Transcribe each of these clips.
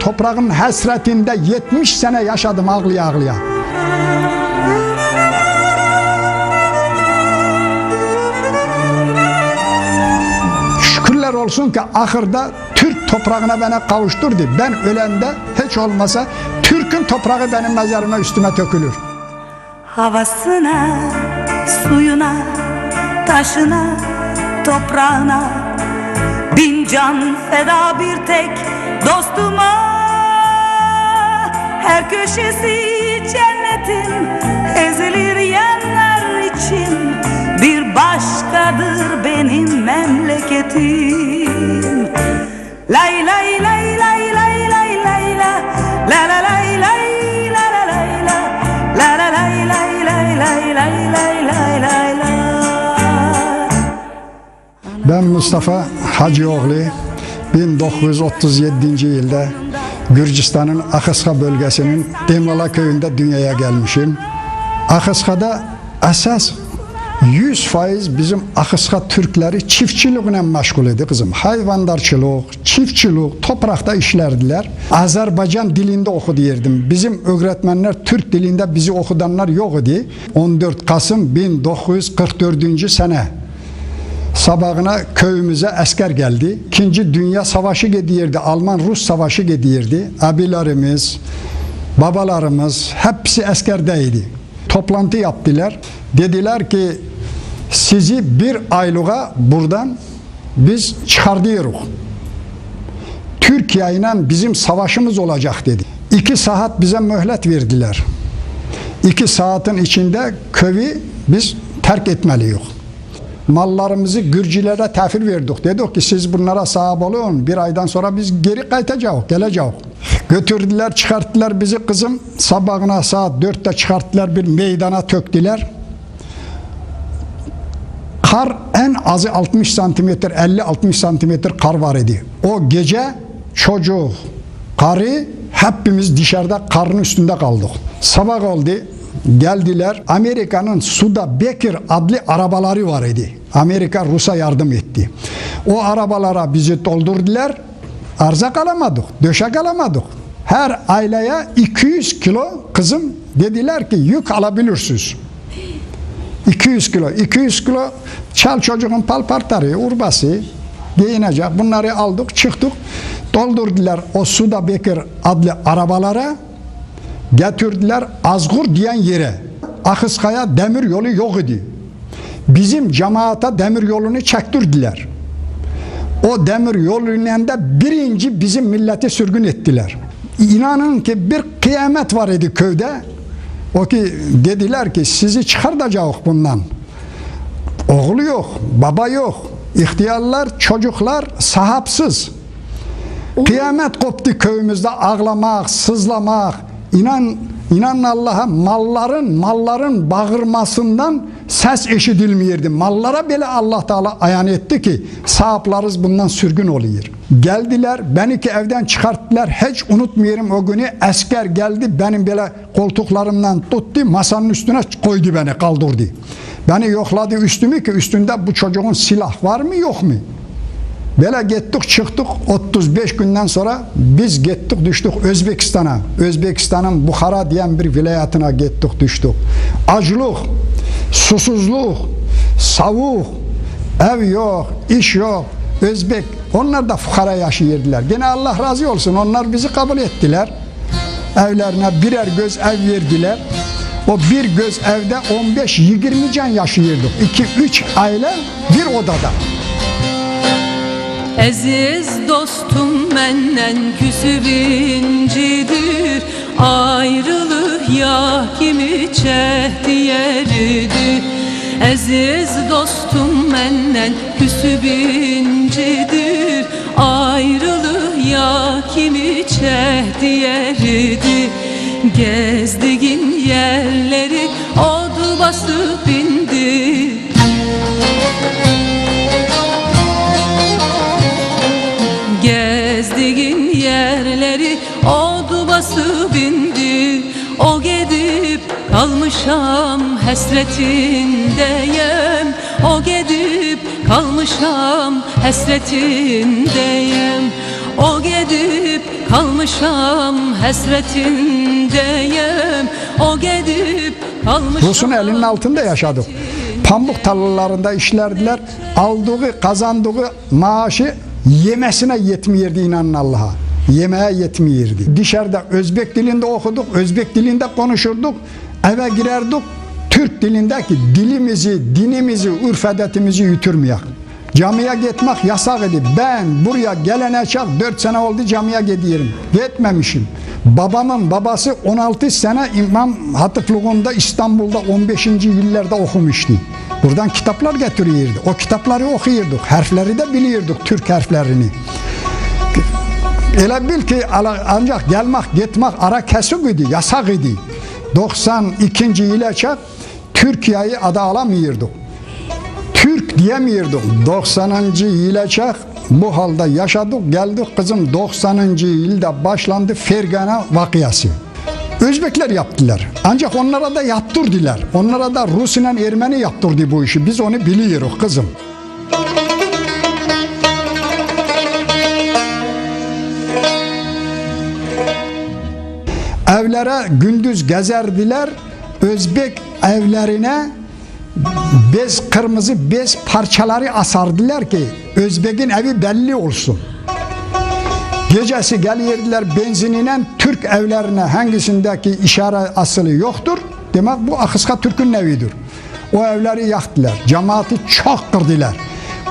Türk'ün toprağının hasretinde 70 sene yaşadım ağlıya ağlıya. Şükürler olsun ki ahırda Türk toprağına beni kavuşturdu. Ben ölende hiç olmasa Türk'ün toprağı benim mezarıma üstüme tökülür. Havasına, suyuna, taşına, toprağına Bin can feda bir tek dostuma Her köşesi cennetin ezilir yerler için Bir başkadır benim memleketim Lay lay lay lay lay lay lay la La la lay lay la la lay la La la lay lay lay lay lay lay lay lay la Ben Mustafa Hacıoğlu 1937 yılda Gürcistan'ın Akıska bölgesinin Demlala köyünde dünyaya gelmişim. Akıska'da esas 100 faiz bizim Akıska Türkleri çiftçilikle meşgul idi kızım. Hayvandarçılık, çiftçilik, toprakta işlerdiler. Azerbaycan dilinde okudu yerdim. Bizim öğretmenler Türk dilinde bizi okudanlar yok idi. 14 Kasım 1944. sene sabahına köyümüze asker geldi. İkinci Dünya Savaşı gidiyordu. Alman-Rus Savaşı gidiyordu. Abilerimiz, babalarımız hepsi askerdeydi. Toplantı yaptılar. Dediler ki sizi bir aylığa buradan biz çıkartıyoruz. Türkiye ile bizim savaşımız olacak dedi. İki saat bize mühlet verdiler. İki saatin içinde köyü biz terk etmeliyiz mallarımızı Gürcülere tefir verdik. Dedik ki siz bunlara sahip olun. Bir aydan sonra biz geri kaçacağız, geleceğiz. Götürdüler, çıkarttılar bizi kızım. Sabahına saat dörtte çıkarttılar bir meydana töktüler. Kar en azı 60 santimetre, 50-60 santimetre kar var idi. O gece çocuk, karı hepimiz dışarıda karın üstünde kaldık. Sabah oldu, geldiler. Amerika'nın Suda Bekir adlı arabaları var idi. Amerika Rus'a yardım etti. O arabalara bizi doldurdular. Arzak alamadık, döşek alamadık. Her aileye 200 kilo kızım dediler ki yük alabilirsiniz. 200 kilo, 200 kilo çal çocuğun palpartarı, urbası giyinecek. Bunları aldık, çıktık. Doldurdular o Suda Bekir adlı arabalara getirdiler Azgur diyen yere. Akıskaya demir yolu yok idi. Bizim cemaata demir yolunu çektirdiler. O demir yoluyla da birinci bizim milleti sürgün ettiler. İnanın ki bir kıyamet var idi köyde. O ki dediler ki sizi çıkartacağız bundan. Oğlu yok, baba yok. İhtiyarlar, çocuklar sahapsız. Kıyamet koptu köyümüzde ağlamak, sızlamak. İnan inan Allah'a malların malların bağırmasından ses eşidilmeyirdi. Mallara bile Allah Teala ayan etti ki sahiplarız bundan sürgün oluyor. Geldiler beni ki evden çıkarttılar. Hiç unutmuyorum o günü. Asker geldi benim böyle koltuklarımdan tuttu masanın üstüne koydu beni kaldırdı. Beni yokladı üstümü ki üstünde bu çocuğun silah var mı yok mu? Böyle gittik çıktık 35 günden sonra biz gittik düştük Özbekistan'a. Özbekistan'ın Bukhara diyen bir vilayetine gittik düştük. Acılık, susuzluk, savuk, ev yok, iş yok. Özbek, onlar da fukara yaşıyordular. Gene Allah razı olsun onlar bizi kabul ettiler. Evlerine birer göz ev verdiler. O bir göz evde 15-20 can yaşıyorduk. 2-3 aile bir odada. Aziz dostum menden küsüp incidir Ayrılık ya kimi çehdi yeridir Aziz dostum menden küsüp incidir Ayrılık ya kimi çehdi yeridir Gezdiğin yerleri od basıp indi Gezdiğin yerleri od basıp indi O gidip kalmışam hasretinde yer gedib kalmışam həsrətindəyəm O gedib kalmışam həsrətindəyəm O gedib kalmışam Rus'un elinin altında yaşadık. Pamuk tarlalarında işlerdiler. Aldığı, kazandığı maaşı yemesine yetmiyordu inanın Allah'a. Yemeğe yetmiyordu. Dışarıda Özbek dilinde okuduk, Özbek dilinde konuşurduk. Eve girerdik, Türk dilindeki dilimizi, dinimizi, urf adetimizi yuturmayak. Camiye gitmek yasak idi. Ben buraya gelene çak 4 sene oldu camiye gidiyorum. Gitmemişim. Babamın babası 16 sene İmam Hatipluğunda İstanbul'da 15. yıllarda okumuştu. Buradan kitaplar getiriyordu. O kitapları okuyorduk. Harfleri de biliyorduk Türk harflerini. Elə bil ki ancaq gəlmək, getmək ara kəsiq idi, yasaq idi. 92-ci ilə çək Türkiyəyi ada alamıyorduk. Türk diyemiyorduk. 90. yıla çak bu halde yaşadık geldik kızım 90. yılda başlandı Fergana vakiyası. Özbekler yaptılar. Ancak onlara da yaptırdılar. Onlara da Rus ile Ermeni yaptırdı bu işi. Biz onu biliyoruz kızım. Evlere gündüz gezerdiler. Özbek evlerine bez kırmızı bez parçaları asardılar ki Özbek'in evi belli olsun. Gecesi gelirdiler benzinine Türk evlerine hangisindeki işare asılı yoktur. Demek bu Akıska Türk'ün evidir. O evleri yaktılar. Cemaati çok kırdılar.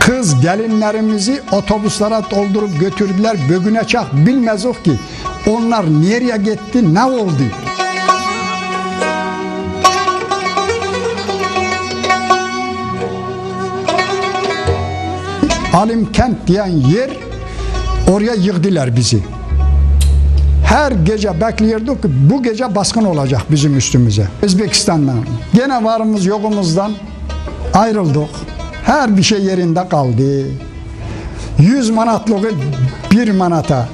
Kız gelinlerimizi otobüslere doldurup götürdüler. Bögüne çak bilmez o ki onlar nereye gitti ne oldu. Alimkent diyen yer oraya yığdılar bizi. Her gece bekliyorduk bu gece baskın olacak bizim üstümüze. Özbekistan'dan. Gene varımız yokumuzdan ayrıldık. Her bir şey yerinde kaldı. 100 manatlığı bir manata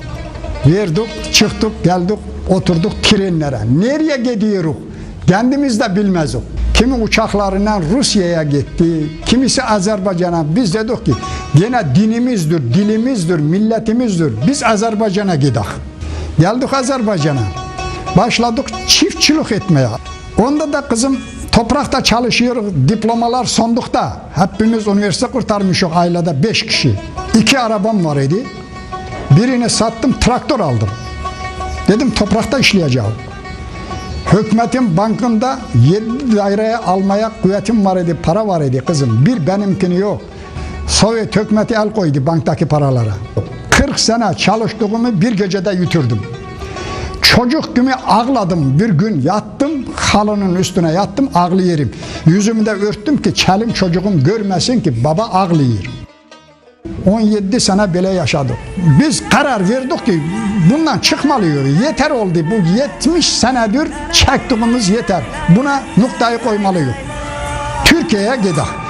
verdik, çıktık, geldik, oturduk trenlere. Nereye gidiyoruz? Kendimiz de bilmezdik. Kimi uçaklarından Rusya'ya gitti, kimisi Azerbaycan'a. Biz dedik ki gene dinimizdir, dilimizdir, milletimizdir. Biz Azerbaycan'a gidelim. Geldik Azerbaycan'a. Başladık çiftçilik etmeye. Onda da kızım toprakta çalışıyor, diplomalar sondukta. Hepimiz üniversite kurtarmışız ailede beş kişi. İki arabam var idi. Birini sattım, traktör aldım. Dedim toprakta işleyeceğim. Hükümetin bankında 7 daireye almaya kuvvetim var idi, para var idi kızım. Bir benimkini yok. Sovyet hükümeti el koydu banktaki paralara. 40 sene çalıştığımı bir gecede yuturdum. Çocuk gibi ağladım bir gün yattım halının üstüne yattım ağlayırım. Yüzümü de örttüm ki çelim çocuğum görmesin ki baba ağlıyor. 17 sene böyle yaşadık. Biz karar verdik ki bundan çıkmalıyız. Yeter oldu bu 70 senedir çektiğimiz yeter. Buna noktayı koymalıyız. Türkiye'ye gidelim.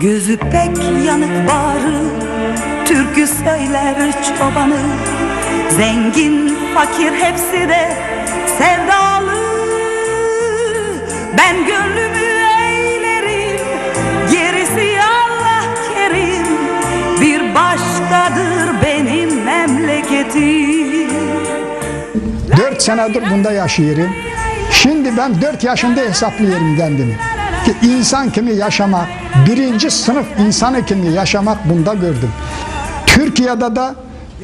Gözü pek yanık bağrı Türkü söyler çobanı Zengin fakir hepsi de sevdalı Ben gönlümü eğlerim Gerisi Allah kerim Bir başkadır benim memleketim Dört senedir bunda yaşıyorum. Şimdi ben dört yaşında hesaplıyorum kendimi. Ki insan kimi yaşamak, birinci sınıf insanı kimi yaşamak bunda gördüm. Türkiye'de de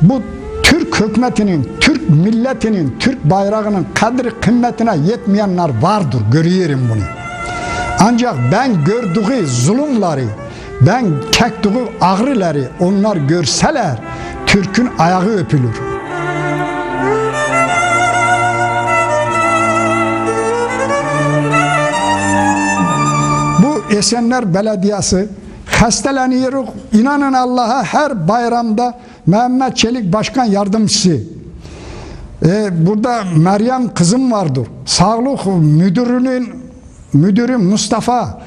bu Türk hükümetinin, Türk milletinin, Türk bayrağının kadri kıymetine yetmeyenler vardır, görüyorum bunu. Ancak ben gördüğü zulümleri, ben çektiği ağrıları onlar görseler, Türk'ün ayağı öpülür. Esenler Belediyesi hasteleniyoruz. İnanın Allah'a her bayramda Mehmet Çelik Başkan Yardımcısı e, burada Meryem kızım vardır. Sağlık müdürünün müdürü Mustafa.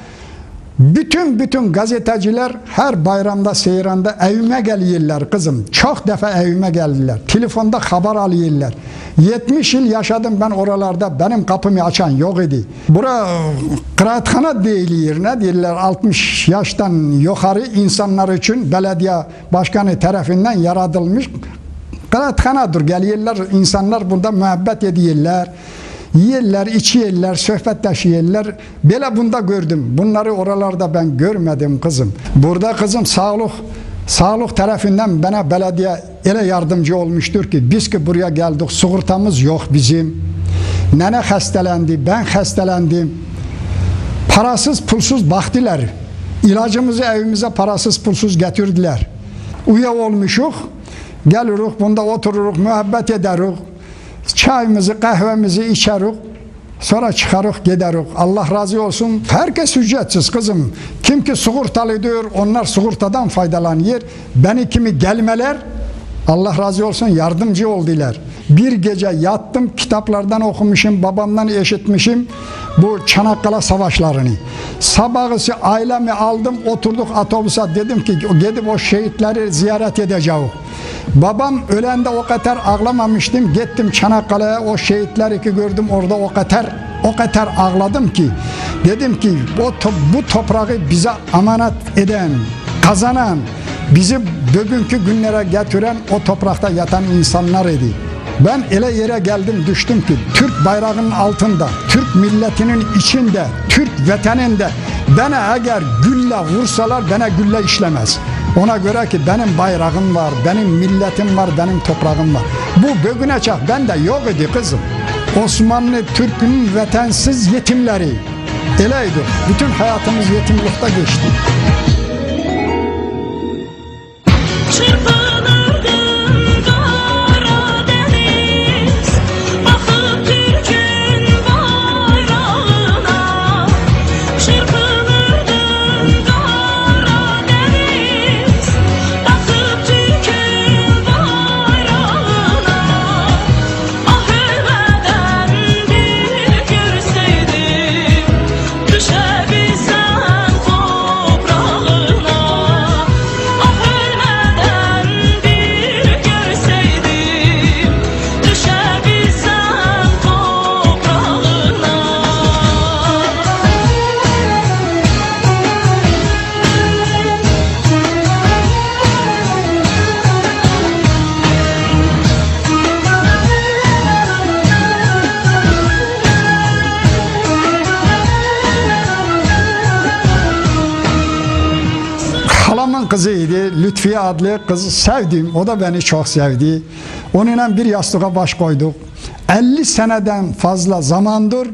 Bütün bütün gazeteciler her bayramda seyranda evime geliyorlar kızım. Çok defa evime geldiler. Telefonda haber alıyorlar. 70 yıl yaşadım ben oralarda. Benim kapımı açan yok idi. Bura kıraathane değil yerine diyorlar 60 yaştan yukarı insanlar için belediye başkanı tarafından yaratılmış Kıraathanedir. Geliyorlar insanlar burada muhabbet ediyorlar. Yiyirler, içiyorlar, sohbetleşiyorlar. Böyle bunda gördüm. Bunları oralarda ben görmedim kızım. Burada kızım sağlık sağlık tarafından bana belediye ele yardımcı olmuştur ki biz ki buraya geldik sigortamız yok bizim. Nene hastelendi, ben hastalandım. Parasız pulsuz baktılar. İlacımızı evimize parasız pulsuz getirdiler. Üye olmuşuk. Geliruk bunda otururuk, muhabbet ederuk. Çayımızı, kahvemizi içeruk. Sonra çıkarık gideruk. Allah razı olsun. Herkes ücretsiz kızım. Kim ki sigortalı diyor, onlar sigortadan faydalanıyor. Beni kimi gelmeler, Allah razı olsun yardımcı oldular. Bir gece yattım, kitaplardan okumuşum, babamdan eşitmişim bu Çanakkale savaşlarını. Sabahısı ailemi aldım, oturduk otobüse dedim ki gidip o şehitleri ziyaret edeceğim. Babam ölende o kadar ağlamamıştım. Gittim Çanakkale'ye o şehitleri ki gördüm orada o kadar o kadar ağladım ki dedim ki to- bu toprağı bize emanet eden, kazanan, bizi bugünkü günlere getiren o toprakta yatan insanlar idi. Ben ele yere geldim düştüm ki Türk bayrağının altında, Türk milletinin içinde, Türk vatanında bana eğer gülle vursalar bana gülle işlemez. Ona göre ki benim bayrağım var, benim milletim var, benim toprağım var. Bu bugüne çak bende yok idi kızım. Osmanlı Türk'ün vatansız yetimleri. Eleydi. Bütün hayatımız yetimlikte geçti. Shut up. Kızıydı. Lütfiye adlı kız sevdim. O da beni çok sevdi. Onunla bir yastığa baş koyduk. 50 seneden fazla zamandır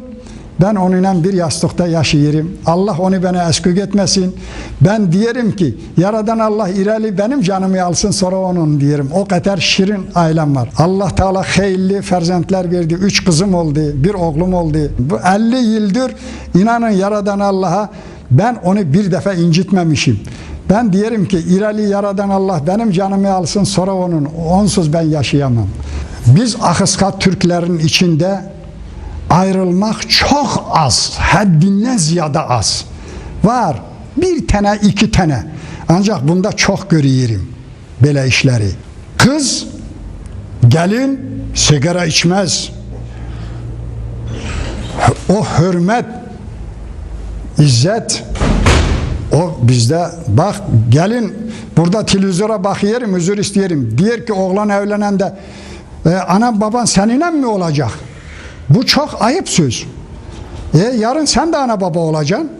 ben onunla bir yastıkta yaşayırım. Allah onu bana eskük etmesin. Ben diyelim ki yaradan Allah ireli benim canımı alsın sonra onun diyelim. O kadar şirin ailem var. Allah Teala hayırlı ferzentler verdi. Üç kızım oldu. Bir oğlum oldu. Bu 50 yıldır inanın yaradan Allah'a ben onu bir defa incitmemişim. Ben diyelim ki irali yaradan Allah benim canımı alsın sonra onun. Onsuz ben yaşayamam. Biz Akıska Türklerin içinde ayrılmak çok az. Haddinden ziyade az. Var. Bir tane iki tane. Ancak bunda çok görüyorum. Böyle işleri. Kız gelin sigara içmez. O hürmet İzzet o bizde bak gelin burada televizyona bakıyorum özür isteyelim. Diyor ki oğlan evlenen de e, anam baban seninle mi olacak? Bu çok ayıp söz. E, yarın sen de ana baba olacaksın.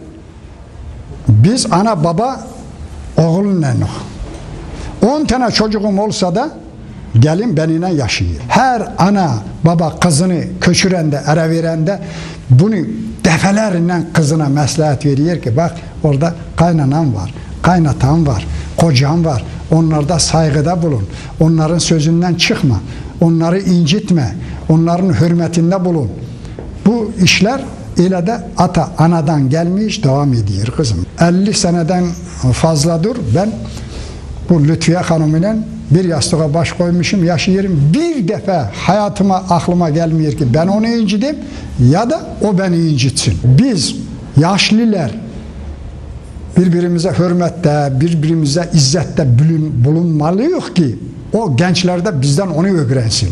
Biz ana baba oğlunla 10 tane çocuğum olsa da gelin benimle yaşıyor. Her ana baba kızını köçürende, ara verende bunu defelerinden kızına meslahat veriyor ki bak orada kaynanan var, kaynatan var, kocan var. Onlarda saygıda bulun. Onların sözünden çıkma. Onları incitme. Onların hürmetinde bulun. Bu işler Elə de ata anadan gelmiş devam ediyor kızım. 50 seneden fazladır ben bu Lütfiye Hanım ile bir yastığa baş koymuşum yaşıyorum. Bir defa hayatıma aklıma gelmiyor ki ben onu incidim ya da o beni incitsin. Biz yaşlılar birbirimize hürmette, birbirimize izzette bulun, bulunmalıyız ki o gençler de bizden onu öğrensin.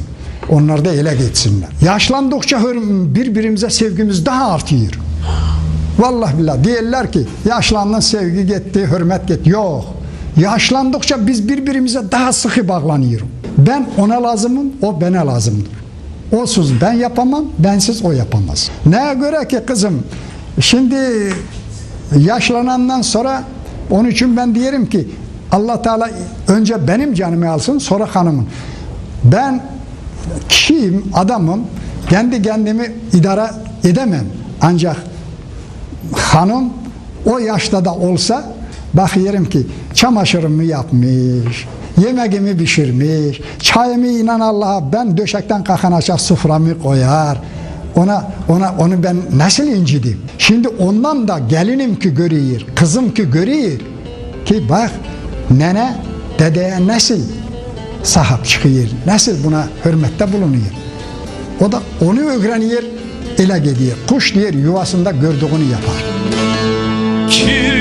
Onlar da ele geçsinler. Yaşlandıkça birbirimize sevgimiz daha artıyor. Vallahi billah diyorlar ki yaşlandın sevgi gitti, hürmet gitti. Yok. Yaşlandıkça biz birbirimize daha sıkı bağlanıyoruz. Ben ona lazımım, o bana lazımdır. Olsuz ben yapamam, bensiz o yapamaz. Neye göre ki kızım, şimdi yaşlanandan sonra onun için ben diyelim ki Allah Teala önce benim canımı alsın sonra hanımın. Ben kişiyim, adamım. Kendi kendimi idare edemem. Ancak hanım o yaşta da olsa bakıyorum ki çamaşırımı yapmış, yemeğimi pişirmiş, çayımı inan Allah'a ben döşekten kalkan aşağı soframı koyar. Ona ona onu ben nasıl incidim? Şimdi ondan da gelinim ki görüyor, kızım ki görüyor ki bak nene dedeye nasıl sahip çıkıyor, nasıl buna hürmette bulunuyor. O da onu öğreniyor, ele gidiyor. Kuş diyor yuvasında gördüğünü yapar. Kirpin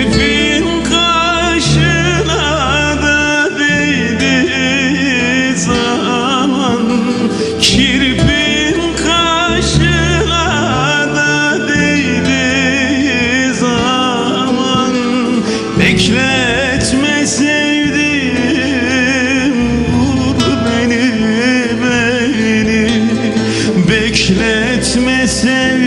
sim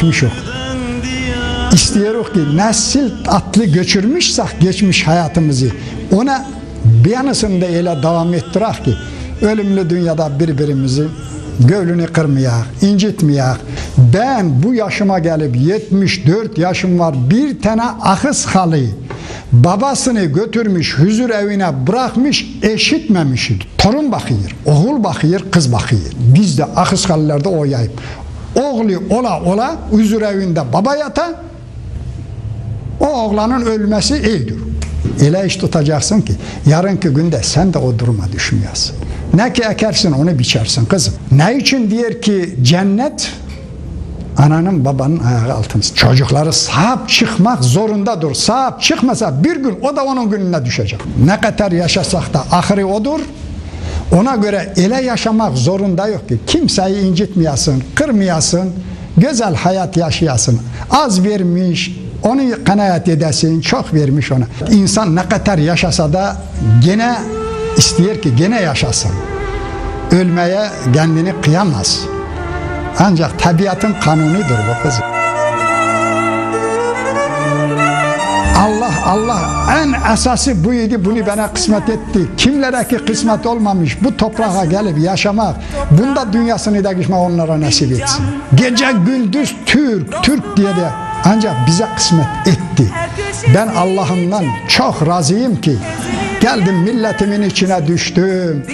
yaklaşmışız. İstiyoruz ki nesil atlı göçürmüşsek geçmiş hayatımızı ona bir yanısını da öyle devam ettirak ki ölümlü dünyada birbirimizi gönlünü kırmayak, incitmeyek. Ben bu yaşıma gelip 74 yaşım var bir tane ahız halı babasını götürmüş huzur evine bırakmış eşitmemişim. Torun bakıyor, oğul bakıyor, kız bakıyor. Biz de ahız halılarda o. Oğlu ola ola huzur evinde baba yata o oğlanın ölmesi iyidir. Elə iş tutacaksın ki yarınki günde sen de o duruma düşmüyorsun. Ne ki ekersin onu biçersin kızım. Ne için diyor ki cennet ananın babanın ayağı altında. Çocukları sahip çıkmak zorundadır. Sahip çıkmasa bir gün o da onun gününe düşecek. Ne kadar yaşasak da ahırı odur. Ona göre ele yaşamak zorunda yok ki. Kimseyi incitmeyesin, kırmayasın, güzel hayat yaşayasın. Az vermiş, onu kanaat edesin, çok vermiş ona. İnsan ne kadar yaşasa da gene istiyor ki gene yaşasın. Ölmeye kendini kıyamaz. Ancak tabiatın kanunudur bu kızım. Allah en esası buydu bunu bana kısmet etti. Kimlere ki kısmet olmamış bu toprağa gelip yaşamak, bunda dünyasını da geçmek onlara nasip etsin. Gece gündüz Türk, Türk diye de ancak bize kısmet etti. Ben Allah'ımdan çok razıyım ki geldim milletimin içine düştüm.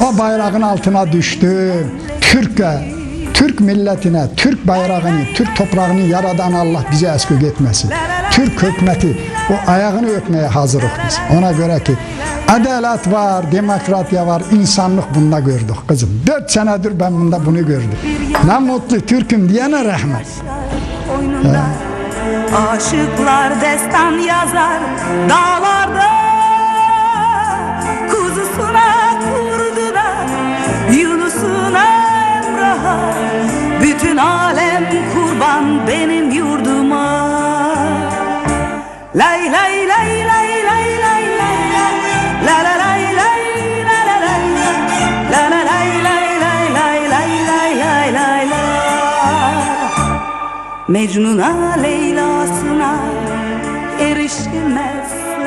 O bayrağın altına düştüm. Türk'e Türk milletine, Türk bayrağını, Türk toprağını yaradan Allah bize eskü etmesin. Türk hükümeti o ayağını öpmeye hazırız biz. Ona göre ki adalet var, demokrasiya var, insanlık bunda gördük kızım. Dört senedir ben bunda bunu gördüm. Ne mutlu Türk'üm diyene rahmet. Aşıklar destan yazar dağlarda kuzusuna kurdu da Yunus'una Emrah'a bütün alem kurban benim yurduma lay lay lay lay lay lay lay la la lay lay la la lay la la lay lay lay lay lay lay lay lay la Mecnun'a Leyla'sına erişilmez